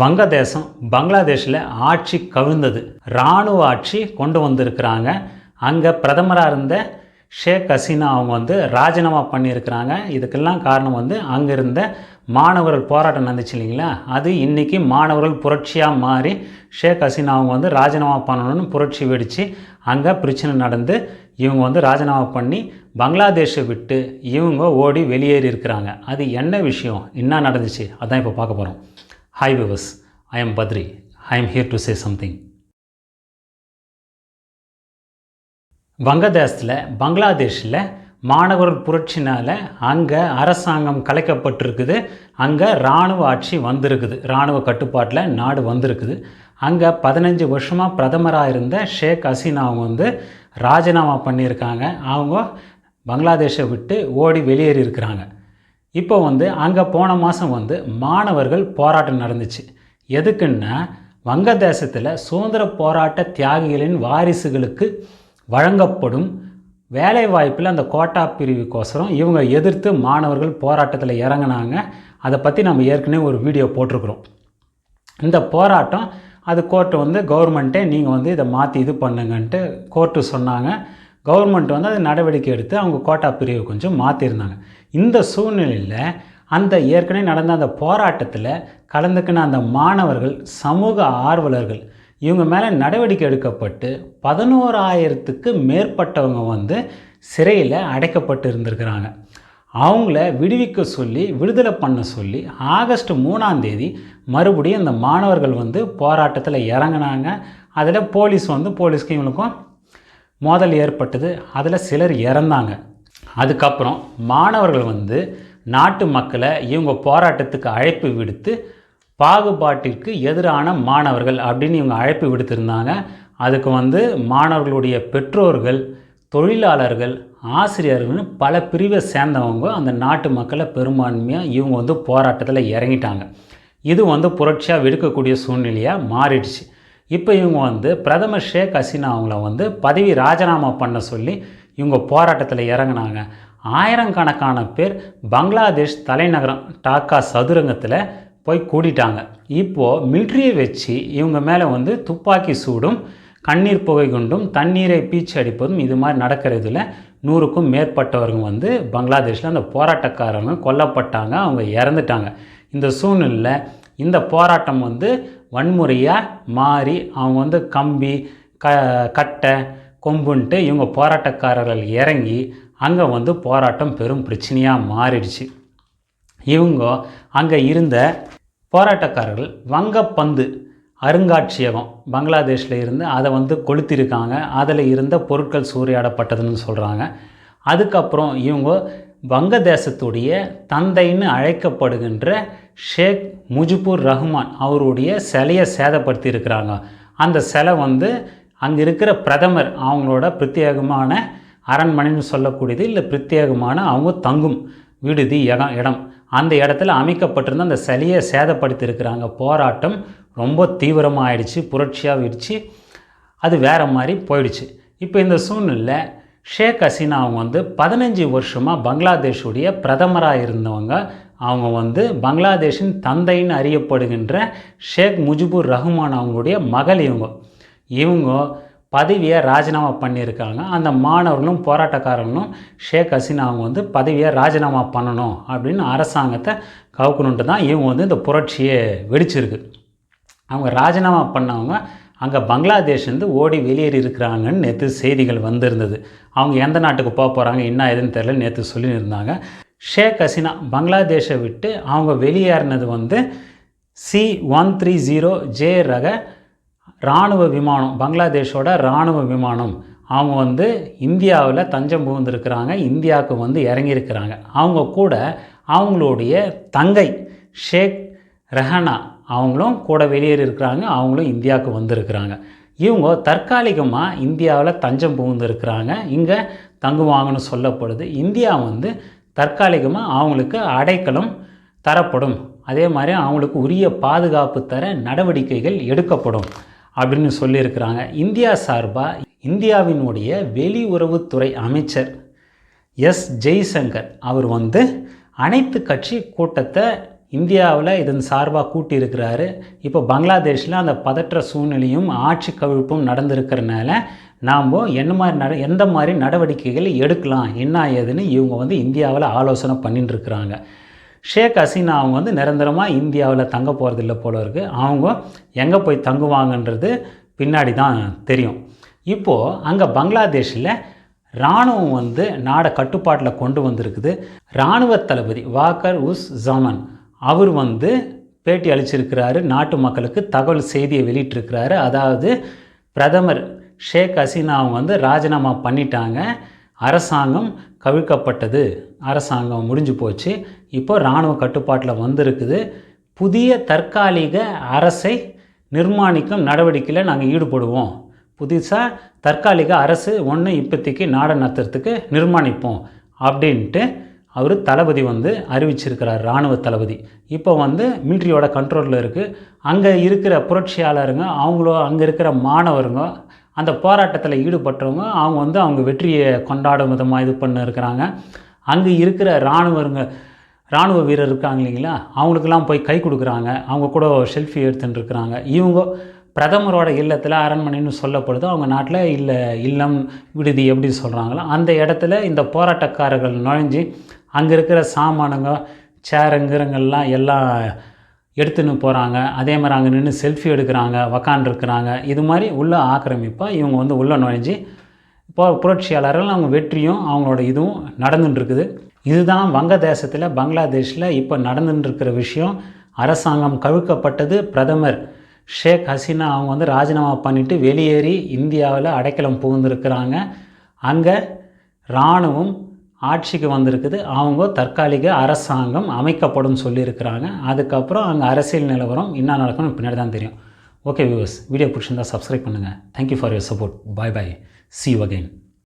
வங்கதேசம் பங்களாதேஷில் ஆட்சி கவிழ்ந்தது. இராணுவ ஆட்சி கொண்டு வந்திருக்கிறாங்க. அங்கே பிரதமராக இருந்த ஷேக் ஹசீனா அவங்க வந்து ராஜினாமா பண்ணியிருக்கிறாங்க. இதுக்கெல்லாம் காரணம் வந்து அங்கே இருந்த மாணவர்கள் போராட்டம் நடந்துச்சு இல்லைங்களா? அது இன்றைக்கி மாணவர்கள் புரட்சியாக மாறி ஷேக் ஹசீனா அவங்க வந்து ராஜினாமா பண்ணணும்னு புரட்சி வெடித்து அங்கே பிரச்சனை நடந்து இவங்க வந்து ராஜினாமா பண்ணி பங்களாதேஷை விட்டு இவங்க ஓடி வெளியேறி இருக்கிறாங்க. அது என்ன விஷயம்? என்ன நடந்துச்சு? அதான் இப்போ பார்க்க போகிறோம் hi viewers I am Badri I am here to say something வங்கதேசத்தில் பங்களாதேஷில் மாணவர்கள் புரட்சினால் அங்கே அரசாங்கம் கலைக்கப்பட்டிருக்குது. அங்கே இராணுவ ஆட்சி வந்திருக்குது. இராணுவ கட்டுப்பாட்டில் நாடு வந்திருக்குது. அங்கே பதினஞ்சு வருஷமாக பிரதமராக இருந்த ஷேக் ஹசீனா அவங்க வந்து ராஜினாமா பண்ணியிருக்காங்க. அவங்க பங்களாதேஷை விட்டு ஓடி வெளியேறி இருக்கிறாங்க இப்போ வந்து அங்கே போன மாதம் வந்து மாணவர்கள் போராட்டம் நடந்துச்சு. எதுக்குன்னா வங்கதேசத்தில் சுதந்திர போராட்ட தியாகிகளின் வாரிசுகளுக்கு வழங்கப்படும் வேலைவாய்ப்பில் அந்த கோட்டா பிரிவுக்கோசரம் இவங்க எதிர்த்து மாணவர்கள் போராட்டத்தில் இறங்கினாங்க. அதை பற்றி நம்ம ஏற்கனவே ஒரு வீடியோ போட்டிருக்கிறோம். இந்த போராட்டம் அது கோர்ட்டு வந்து கவர்மெண்ட்டே நீங்கள் வந்து இதை மாற்றி இது பண்ணுங்கன்ட்டு கோர்ட்டு சொன்னாங்க. கவர்மெண்ட் வந்து அது நடவடிக்கை எடுத்து அவங்க கோட்டா பிரிவு கொஞ்சம் மாற்றிருந்தாங்க இந்த சூழ்நிலையில் அந்த ஏற்கனவே நடந்த அந்த போராட்டத்தில் கலந்துக்கின அந்த மாணவர்கள் சமூக ஆர்வலர்கள் இவங்க மேலே நடவடிக்கை எடுக்கப்பட்டு பதினோராயிரத்துக்கு மேற்பட்டவங்க வந்து சிறையில் அடைக்கப்பட்டு இருந்திருக்கிறாங்க. அவங்கள விடுவிக்க சொல்லி விடுதலை பண்ண சொல்லி ஆகஸ்ட் மூணாம் தேதி மறுபடியும் அந்த மாணவர்கள் வந்து போராட்டத்தில் இறங்கினாங்க. அதில் போலீஸ் வந்து போலீஸ்க்கு இவங்களுக்கும் மோதல் ஏற்பட்டது. அதில் சிலர் இறந்தாங்க. அதுக்கப்புறம் மாணவர்கள் வந்து நாட்டு மக்களை இவங்க போராட்டத்துக்கு அழைப்பு விடுத்து பாகுபாட்டிற்கு எதிரான மாணவர்கள் அப்படின்னு இவங்க அழைப்பு விடுத்திருந்தாங்க. அதுக்கு வந்து மாணவர்களுடைய பெற்றோர்கள் தொழிலாளர்கள் ஆசிரியர்கள்னு பல பிரிவை சேர்ந்தவங்க அந்த நாட்டு மக்களை பெரும்பான்மையாக இவங்க வந்து போராட்டத்தில் இறங்கிட்டாங்க. இது வந்து புரட்சியாக விடுக்கக்கூடிய சூழ்நிலையாக மாறிடுச்சு. இப்போ இவங்க வந்து பிரதமர் ஷேக் ஹசீனா அவங்கள வந்து பதவி ராஜினாமா பண்ண சொல்லி இவங்க போராட்டத்தில் இறங்கினாங்க. ஆயிரக்கணக்கான பேர் பங்களாதேஷ் தலைநகரம் டாக்கா சதுரங்கத்தில் போய் கூடிட்டாங்க. இப்போது மிலிட்ரியை வச்சு இவங்க மேலே வந்து துப்பாக்கி சூடும் கண்ணீர் புகை கொண்டும் தண்ணீரை பீச்சு அடிப்பதும் இது மாதிரி நடக்கிறதுல நூறுக்கும் மேற்பட்டவர்கள் வந்து பங்களாதேஷில் அந்த போராட்டக்காரங்க கொல்லப்பட்டாங்க அவங்க இறந்துட்டாங்க. இந்த சூழ்நிலையில் இந்த போராட்டம் வந்து வன்முறையாக மாறி அவங்க வந்து கம்பி க கட்டை கொம்புன்ட்டு இவங்க போராட்டக்காரர்கள் இறங்கி அங்கே வந்து போராட்டம் பெரும் பிரச்சனையாக மாறிடுச்சு. இவங்க அங்கே இருந்த போராட்டக்காரர்கள் வங்கப்பந்து அருங்காட்சியகம் பங்களாதேஷில் இருந்து அதை வந்து கொளுத்திருக்காங்க. அதில் இருந்த பொருட்கள் சூறையாடப்பட்டதுன்னு சொல்கிறாங்க அதுக்கப்புறம் இவங்க வங்கதேசத்துடைய தந்தைன்னு அழைக்கப்படுகின்ற ஷேக் முஜிபுர் ரஹ்மான் அவருடைய சிலையை சேதப்படுத்தி இருக்கிறாங்க அந்த சிலை வந்து அங்கே இருக்கிற பிரதமர் அவங்களோட பிரத்யேகமான அரண்மனைன்னு சொல்லக்கூடியது இல்லை பிரத்யேகமான அவங்க தங்கும் விடுதி இடம் இடம். அந்த இடத்துல அமைக்கப்பட்டிருந்த அந்த சிலையை சேதப்படுத்தியிருக்கிறாங்க. போராட்டம் ரொம்ப தீவிரமாகிடுச்சு புரட்சியாக விடுச்சு அது வேறு மாதிரி போயிடுச்சு. இப்போ இந்த சூழ்நிலை ஷேக் ஹசீனா அவங்க வந்து பதினஞ்சு வருஷமாக பங்களாதேஷுடைய பிரதமராக இருந்தவங்க. அவங்க வந்து பங்களாதேஷின் தந்தைன்னு அறியப்படுகின்ற ஷேக் முஜிபுர் ரஹ்மான் அவங்களுடைய மகள் இவங்க. இவங்க பதவியை ராஜினாமா பண்ணியிருக்காங்க. அந்த மாணவர்களும் போராட்டக்காரர்களும் ஷேக் ஹசீனா அவங்க வந்து பதவியை ராஜினாமா பண்ணணும் அப்படின்னு அரசாங்கத்தை கவுக்கணுன்ட்டு தான் இவங்க வந்து இந்த புரட்சியை வெடிச்சிருக்கு. அவங்க ராஜினாமா பண்ணவங்க அங்கே பங்களாதேஷ் வந்து ஓடி வெளியேறி இருக்கிறாங்கன்னு நேற்று செய்திகள் வந்திருந்தது. அவங்க எந்த நாட்டுக்கு போக போகிறாங்க என்ன ஏதுன்னு தெரில நேற்று சொல்லியிருந்தாங்க. ஷேக் ஹசீனா பங்களாதேஷை விட்டு அவங்க வெளியேறினது வந்து C one three zero J ரக இராணுவ விமானம் பங்களாதேஷோட இராணுவ விமானம். அவங்க வந்து இந்தியாவில் தஞ்சம் புகுந்திருக்கிறாங்க இந்தியாவுக்கு வந்து இறங்கியிருக்கிறாங்க. அவங்க கூட அவங்களுடைய தங்கை ஷேக் ரெஹனா அவங்களும் கூட வெளியேறி இருக்கிறாங்க அவங்களும் இந்தியாவுக்கு வந்திருக்கிறாங்க. இவங்க தற்காலிகமாக இந்தியாவில் தஞ்சம் புகுந்திருக்கிறாங்க. இங்கே தங்குவாங்கன்னு சொல்லப்படுது. இந்தியா வந்து தற்காலிகமாக அவங்களுக்கு அடைக்கலம் தரப்படும். அதே மாதிரி அவங்களுக்கு உரிய பாதுகாப்பு தர நடவடிக்கைகள் எடுக்கப்படும் அப்படின்னு சொல்லியிருக்கிறாங்க. இந்தியா சார்பாக இந்தியாவினுடைய வெளியுறவுத்துறை அமைச்சர் எஸ். ஜெய்சங்கர் அவர் வந்து அனைத்து கட்சி கூட்டத்தை இந்தியாவில் இதன் சார்பாக கூட்டியிருக்கிறாரு. இப்போ பங்களாதேஷில் அந்த பதற்ற சூழ்நிலையும் ஆட்சி கவிழ்ப்பும் நடந்திருக்கிறனால நாம் என்ன மாதிரி நட எந்த மாதிரி நடவடிக்கைகள் எடுக்கலாம் என்ன ஏதுன்னு இவங்க வந்து இந்தியாவில் ஆலோசனை பண்ணிட்டு இருக்கிறாங்க ஷேக் ஹசீனா அவங்க வந்து நிரந்தரமாக இந்தியாவில் தங்க போகிறதில்ல போல இருக்குது அவங்க எங்கே போய் தங்குவாங்கன்றது பின்னாடி தான் தெரியும். இப்போது அங்கே பங்களாதேஷில் இராணுவம் வந்து நாடை கட்டுப்பாட்டில் கொண்டு வந்திருக்குது. இராணுவ தளபதி வாக்கர் உஸ் ஜமன் அவர் வந்து பேட்டி அளிச்சிருக்கிறாரு. நாட்டு மக்களுக்கு தகவல் செய்தியை வெளியிட்டிருக்கிறாரு. அதாவது பிரதமர் ஷேக் ஹசீனா அவங்க வந்து ராஜினாமா பண்ணிட்டாங்க. அரசாங்கம் கவிழ்க்கப்பட்டது. அரசாங்கம் முடிஞ்சு போச்சு. இப்போ இராணுவ கட்டுப்பாட்டில் வந்திருக்குது. புதிய தற்காலிக அரசை நிர்மாணிக்கும் நடவடிக்கையில் நாங்கள் ஈடுபடுவோம். புதுசாக தற்காலிக அரசு ஒன்று இப்போதைக்கு நாடை நடத்துறதுக்கு நிர்மாணிப்போம். அப்படின்ட்டு அவர் தளபதி வந்து அறிவிச்சிருக்கிறார் இராணுவ தளபதி. இப்போ வந்து மிலிட்ரியோட கண்ட்ரோலில் இருக்குது அங்கே இருக்கிற புரட்சியாளருங்க அவங்களோ அங்கே இருக்கிற மாணவருங்க அந்த போராட்டத்தில் ஈடுபட்டவங்க அவங்க வந்து அவங்க வெற்றியை கொண்டாடும் விதமாக இது பண்ண இருக்கிறாங்க. அங்கே இருக்கிற இராணுவருங்க இராணுவ வீரர் இருக்காங்க இல்லைங்களா அவங்களுக்கெல்லாம் போய் கை கொடுக்குறாங்க. அவங்க கூட செல்ஃபி எடுத்துட்டு இருக்கிறாங்க. இவங்க பிரதமரோட இல்லத்தில் அரண்மனைன்னு சொல்லப்படுது. அவங்க நாட்டில் இல்லை இல்லம் விடுதி எப்படி சொல்கிறாங்களோ அந்த இடத்துல இந்த போராட்டக்காரர்கள் நுழைஞ்சு அங்கே இருக்கிற சாமானுங்க சேருங்கிறங்கெல்லாம் எல்லாம் எடுத்துன்னு போகிறாங்க அதே மாதிரி அங்கே நின்று செல்ஃபி எடுக்கிறாங்க உக்காண்டிருக்கிறாங்க இது மாதிரி உள்ள ஆக்கிரமிப்பாக இவங்க வந்து உள்ளே நுழைஞ்சு இப்போ புரட்சியாளர்கள் அவங்க வெற்றியும் அவங்களோட இதுவும் நடந்துட்டுருக்குது இதுதான் வங்கதேசத்தில் பங்களாதேஷில் இப்போ நடந்துட்டுருக்கிற விஷயம். அரசாங்கம் கவிழ்க்கப்பட்டது பிரதமர் ஷேக் ஹசீனா அவங்க வந்து ராஜினாமா பண்ணிவிட்டு வெளியேறி இந்தியாவில் அடைக்கலம் புகுந்திருக்கிறாங்க. அங்கே இராணுவம் ஆட்சிக்கு வந்திருக்குது. அவங்க தற்காலிக அரசாங்கம் அமைக்கப்படும் சொல்லியிருக்கிறாங்க. அதுக்கப்புறம் அங்கே அரசியல் நிலவரம் என்ன நடக்கணும் பின்னாடி தான் தெரியும். ஓகே வியூவர்ஸ் வீடியோ பிடிச்சிருந்தா சப்ஸ்கிரைப் பண்ணுங்கள் thank you for your support bye bye see you again